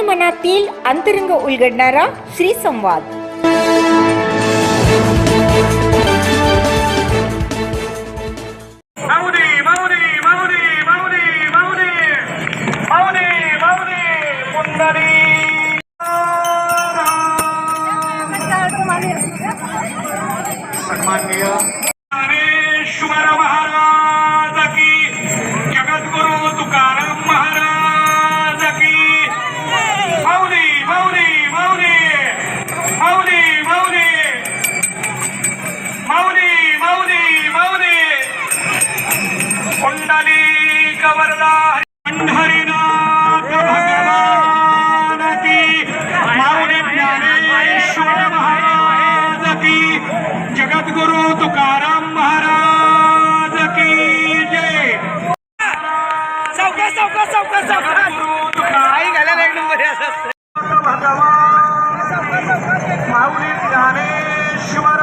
मनातील अंतरंग उलगडणारा श्री संवाद माऊली कुंडली कवरदा पंढरीनाथ भगवान की माऊली ज्ञानेश्वर महाराज की. जगद्गुरु तुकाराम महाराज की जय. चौका चौका चौका चौका आई घालायला एक नंबर. भगवान माऊली ज्ञानेश्वर